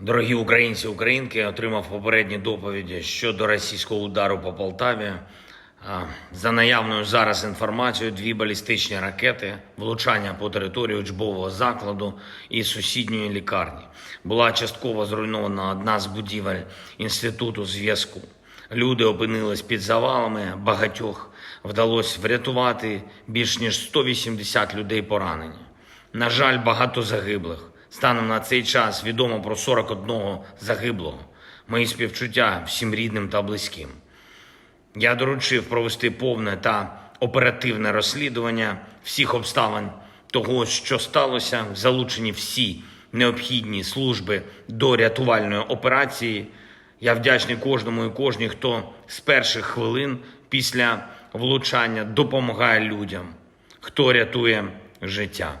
Дорогі українці, українки, отримав попередні доповіді щодо російського удару по Полтаві. За наявною зараз інформацією, дві балістичні ракети, влучання по території учбового закладу і сусідньої лікарні. Була частково зруйнована одна з будівель інституту зв'язку. Люди опинились під завалами, багатьох вдалося врятувати більш ніж 180 людей поранені. На жаль, багато загиблих. Станом на цей час відомо про 41 загиблого. Мої співчуття всім рідним та близьким. Я доручив провести повне та оперативне розслідування всіх обставин того, що сталося, залучені всі необхідні служби до рятувальної операції. Я вдячний кожному і кожній, хто з перших хвилин після влучання допомагає людям, хто рятує життя.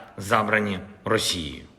забрані Росією.